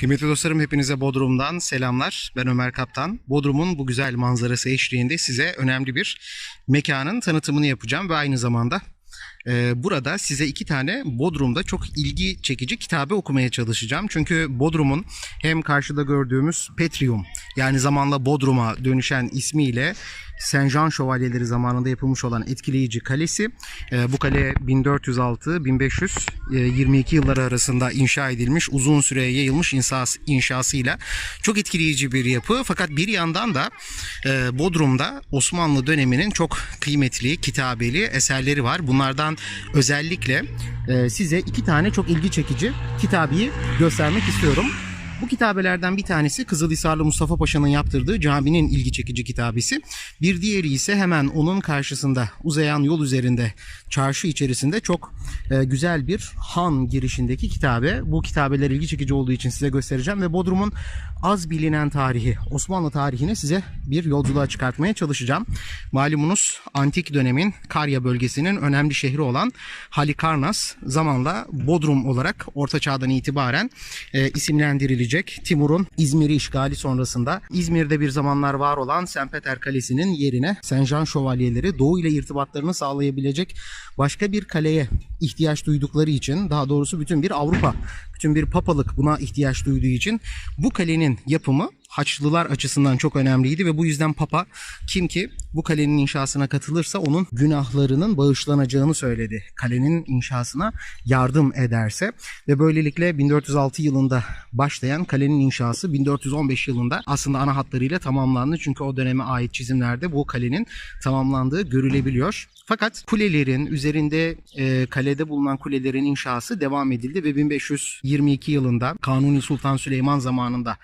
Kıymetli dostlarım hepinize Bodrum'dan selamlar. Ben Ömer Kaptan. Bodrum'un bu güzel manzarası eşliğinde size önemli bir mekanın tanıtımını yapacağım ve aynı zamanda e, burada size iki tane Bodrum'da çok ilgi çekici kitabe okumaya çalışacağım. Çünkü Bodrum'un hem karşıda gördüğümüz Petrium yani zamanla Bodrum'a dönüşen ismiyle Saint Jean Şövalyeleri zamanında yapılmış olan etkileyici kalesi. E, bu kale 1406-1522 yılları arasında inşa edilmiş, uzun süreye yayılmış insas, inşasıyla çok etkileyici bir yapı. Fakat bir yandan da e, Bodrum'da Osmanlı döneminin çok kıymetli, kitabeli eserleri var. Bunlardan özellikle e, size iki tane çok ilgi çekici kitabeyi göstermek istiyorum. Bu kitabelerden bir tanesi Kızılhisarlı Mustafa Paşa'nın yaptırdığı caminin ilgi çekici kitabesi. Bir diğeri ise hemen onun karşısında uzayan yol üzerinde çarşı içerisinde çok e, güzel bir han girişindeki kitabe. Bu kitabeler ilgi çekici olduğu için size göstereceğim ve Bodrum'un az bilinen tarihi, Osmanlı tarihini size bir yolculuğa çıkartmaya çalışacağım. Malumunuz antik dönemin Karya bölgesinin önemli şehri olan Halikarnas zamanla Bodrum olarak Orta Çağ'dan itibaren e, isimlendirilecek. Timur'un İzmir'i işgali sonrasında İzmir'de bir zamanlar var olan Sempeter Kalesi'nin yerine Senjan Şövalyeleri Doğu ile irtibatlarını sağlayabilecek başka bir kaleye ihtiyaç duydukları için daha doğrusu bütün bir Avrupa, bütün bir papalık buna ihtiyaç duyduğu için bu kalenin yapımı Haçlılar açısından çok önemliydi ve bu yüzden Papa kim ki bu kalenin inşasına katılırsa onun günahlarının bağışlanacağını söyledi. Kalenin inşasına yardım ederse ve böylelikle 1406 yılında başlayan kalenin inşası 1415 yılında aslında ana hatlarıyla tamamlandı. Çünkü o döneme ait çizimlerde bu kalenin tamamlandığı görülebiliyor. Fakat kulelerin üzerinde e, kalede bulunan kulelerin inşası devam edildi ve 1522 yılında Kanuni Sultan Süleyman zamanında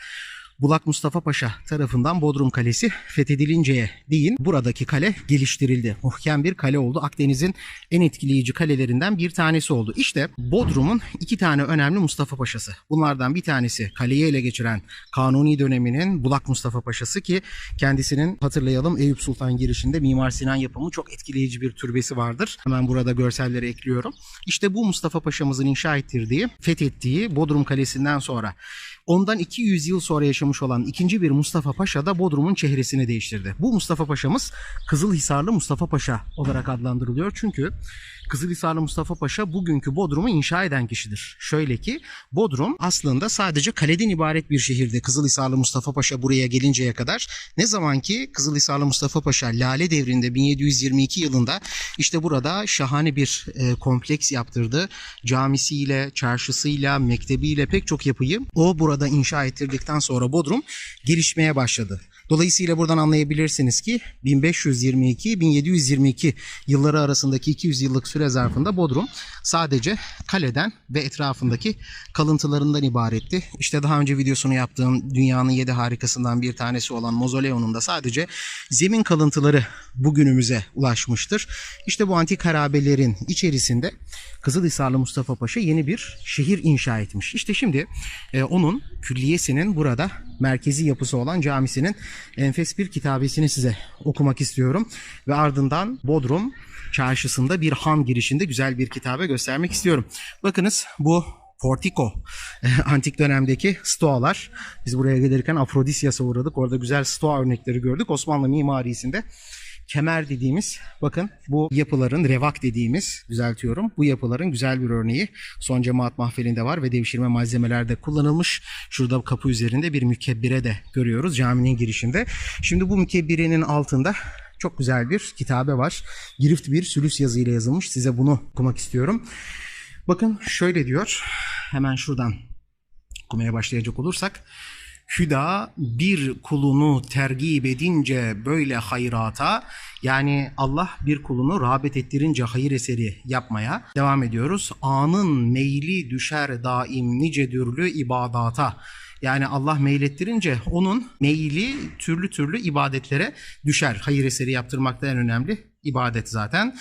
Bulak Mustafa Paşa tarafından Bodrum Kalesi fethedilinceye değin buradaki kale geliştirildi. Muhkem bir kale oldu. Akdeniz'in en etkileyici kalelerinden bir tanesi oldu. İşte Bodrum'un iki tane önemli Mustafa Paşası. Bunlardan bir tanesi kaleyi ele geçiren Kanuni döneminin Bulak Mustafa Paşası ki kendisinin hatırlayalım Eyüp Sultan girişinde Mimar Sinan yapımı çok etkileyici bir türbesi vardır. Hemen burada görselleri ekliyorum. İşte bu Mustafa Paşa'mızın inşa ettirdiği, fethettiği Bodrum Kalesi'nden sonra Ondan 200 yıl sonra yaşamış olan ikinci bir Mustafa Paşa da Bodrum'un çehresini değiştirdi. Bu Mustafa Paşa'mız Kızılhisarlı Mustafa Paşa olarak adlandırılıyor. Çünkü Kızılhisarlı Mustafa Paşa bugünkü Bodrum'u inşa eden kişidir. Şöyle ki Bodrum aslında sadece kaleden ibaret bir şehirdi. Kızılhisarlı Mustafa Paşa buraya gelinceye kadar ne zaman ki Kızılhisarlı Mustafa Paşa Lale devrinde 1722 yılında işte burada şahane bir e, kompleks yaptırdı. Camisiyle, çarşısıyla, mektebiyle pek çok yapıyı o burada inşa ettirdikten sonra Bodrum gelişmeye başladı. Dolayısıyla buradan anlayabilirsiniz ki 1522-1722 yılları arasındaki 200 yıllık süre zarfında Bodrum sadece kaleden ve etrafındaki kalıntılarından ibaretti. İşte daha önce videosunu yaptığım dünyanın 7 harikasından bir tanesi olan Mozoleon'un da sadece zemin kalıntıları bugünümüze ulaşmıştır. İşte bu antik harabelerin içerisinde Kızılhisarlı Mustafa Paşa yeni bir şehir inşa etmiş. İşte şimdi e, onun külliyesinin burada merkezi yapısı olan camisinin enfes bir kitabesini size okumak istiyorum. Ve ardından Bodrum çarşısında bir han girişinde güzel bir kitabe göstermek istiyorum. Bakınız bu Portico antik dönemdeki stoalar. Biz buraya gelirken Afrodisyas'a uğradık. Orada güzel stoa örnekleri gördük. Osmanlı mimarisinde kemer dediğimiz bakın bu yapıların revak dediğimiz düzeltiyorum. Bu yapıların güzel bir örneği son cemaat mahfelinde var ve devşirme malzemelerde kullanılmış. Şurada kapı üzerinde bir mükebbire de görüyoruz caminin girişinde. Şimdi bu mükebbirenin altında çok güzel bir kitabe var. Girift bir sülüs yazıyla yazılmış. Size bunu okumak istiyorum. Bakın şöyle diyor. Hemen şuradan okumaya başlayacak olursak. Hüda bir kulunu tergip edince böyle hayrata yani Allah bir kulunu rağbet ettirince hayır eseri yapmaya devam ediyoruz. Anın meyli düşer daim nice dürlü ibadata. Yani Allah meylettirince onun meyli türlü türlü ibadetlere düşer. Hayır eseri yaptırmakta en önemli ibadet zaten.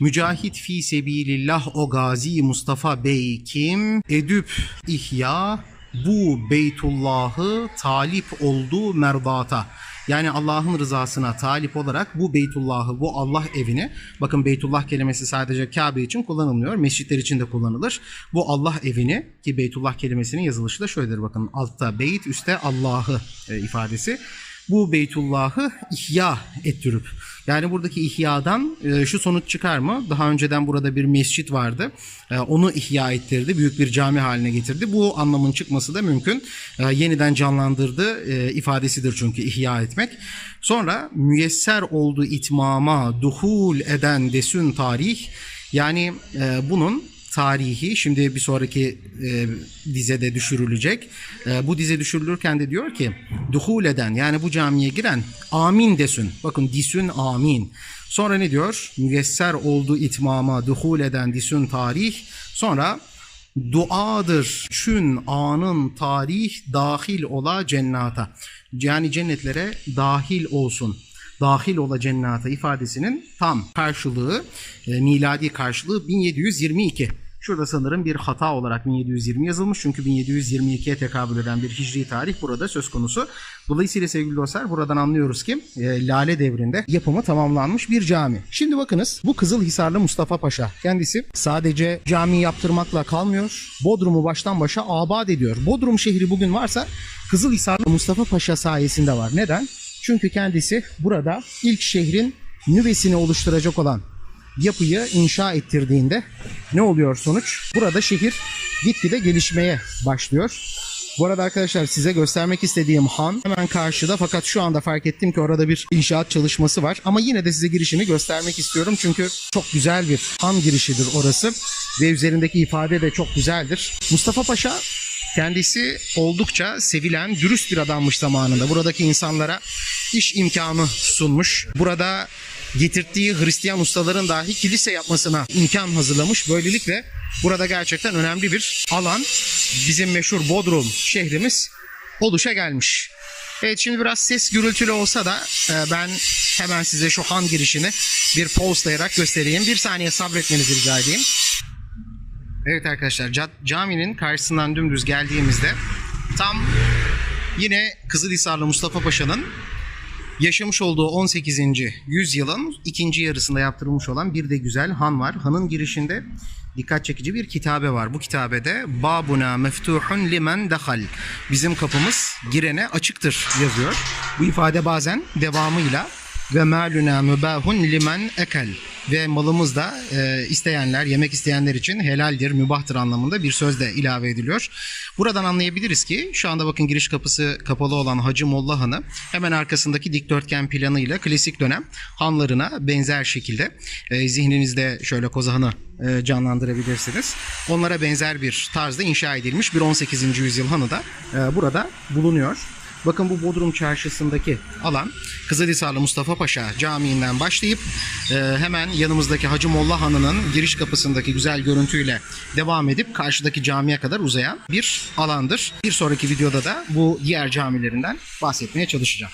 Mücahit fi sebilillah o gazi Mustafa Bey kim? Edüp ihya bu Beytullah'ı talip oldu merdata. Yani Allah'ın rızasına talip olarak bu Beytullah'ı, bu Allah evini, bakın Beytullah kelimesi sadece Kabe için kullanılmıyor, mescitler için de kullanılır. Bu Allah evini ki Beytullah kelimesinin yazılışı da şöyledir bakın altta beyt üstte Allah'ı e, ifadesi. Bu Beytullah'ı ihya ettirip yani buradaki ihyadan e, şu sonuç çıkar mı? Daha önceden burada bir mescit vardı. E, onu ihya ettirdi. Büyük bir cami haline getirdi. Bu anlamın çıkması da mümkün. E, yeniden canlandırdı ifadesidir çünkü ihya etmek. Sonra müyesser oldu itmama duhul eden desün tarih. Yani bunun tarihi şimdi bir sonraki e, dizede düşürülecek. E, bu dize düşürülürken de diyor ki duhul eden yani bu camiye giren amin desün. Bakın disün amin. Sonra ne diyor? Müyesser oldu itmama duhul eden disün tarih. Sonra duadır çün anın tarih dahil ola cennata. Yani cennetlere dahil olsun dahil ola cennata ifadesinin tam karşılığı, e, miladi karşılığı 1722. Şurada sanırım bir hata olarak 1720 yazılmış çünkü 1722'ye tekabül eden bir hicri tarih burada söz konusu. Dolayısıyla sevgili dostlar buradan anlıyoruz ki e, Lale devrinde yapımı tamamlanmış bir cami. Şimdi bakınız bu Kızılhisarlı Mustafa Paşa kendisi sadece cami yaptırmakla kalmıyor. Bodrum'u baştan başa abad ediyor. Bodrum şehri bugün varsa Kızılhisarlı Mustafa Paşa sayesinde var. Neden? Çünkü kendisi burada ilk şehrin nüvesini oluşturacak olan yapıyı inşa ettirdiğinde ne oluyor sonuç? Burada şehir gitgide gelişmeye başlıyor. Bu arada arkadaşlar size göstermek istediğim han hemen karşıda fakat şu anda fark ettim ki orada bir inşaat çalışması var. Ama yine de size girişini göstermek istiyorum çünkü çok güzel bir han girişidir orası ve üzerindeki ifade de çok güzeldir. Mustafa Paşa Kendisi oldukça sevilen, dürüst bir adammış zamanında. Buradaki insanlara iş imkanı sunmuş. Burada getirdiği Hristiyan ustaların dahi kilise yapmasına imkan hazırlamış. Böylelikle burada gerçekten önemli bir alan. Bizim meşhur Bodrum şehrimiz oluşa gelmiş. Evet şimdi biraz ses gürültülü olsa da e, ben hemen size şu han girişini bir postlayarak göstereyim. Bir saniye sabretmenizi rica edeyim. Evet arkadaşlar ca- caminin karşısından dümdüz geldiğimizde tam yine Kızılhisarlı Mustafa Paşa'nın yaşamış olduğu 18. yüzyılın ikinci yarısında yaptırılmış olan bir de güzel han var. Hanın girişinde dikkat çekici bir kitabe var. Bu kitabede Babuna meftuhun limen dahal. Bizim kapımız girene açıktır yazıyor. Bu ifade bazen devamıyla ve maluna mübahun limen ekel ve malımız da e, isteyenler, yemek isteyenler için helaldir, mübahtır anlamında bir söz de ilave ediliyor. Buradan anlayabiliriz ki şu anda bakın giriş kapısı kapalı olan Hacı Molla Hanı hemen arkasındaki dikdörtgen planıyla klasik dönem hanlarına benzer şekilde e, zihninizde şöyle Kozahan'ı e, canlandırabilirsiniz. Onlara benzer bir tarzda inşa edilmiş bir 18. yüzyıl hanı da e, burada bulunuyor. Bakın bu Bodrum Çarşısı'ndaki alan Kızılhisarlı Mustafa Paşa Camii'nden başlayıp e, hemen yanımızdaki Hacı Molla Hanı'nın giriş kapısındaki güzel görüntüyle devam edip karşıdaki camiye kadar uzayan bir alandır. Bir sonraki videoda da bu diğer camilerinden bahsetmeye çalışacağım.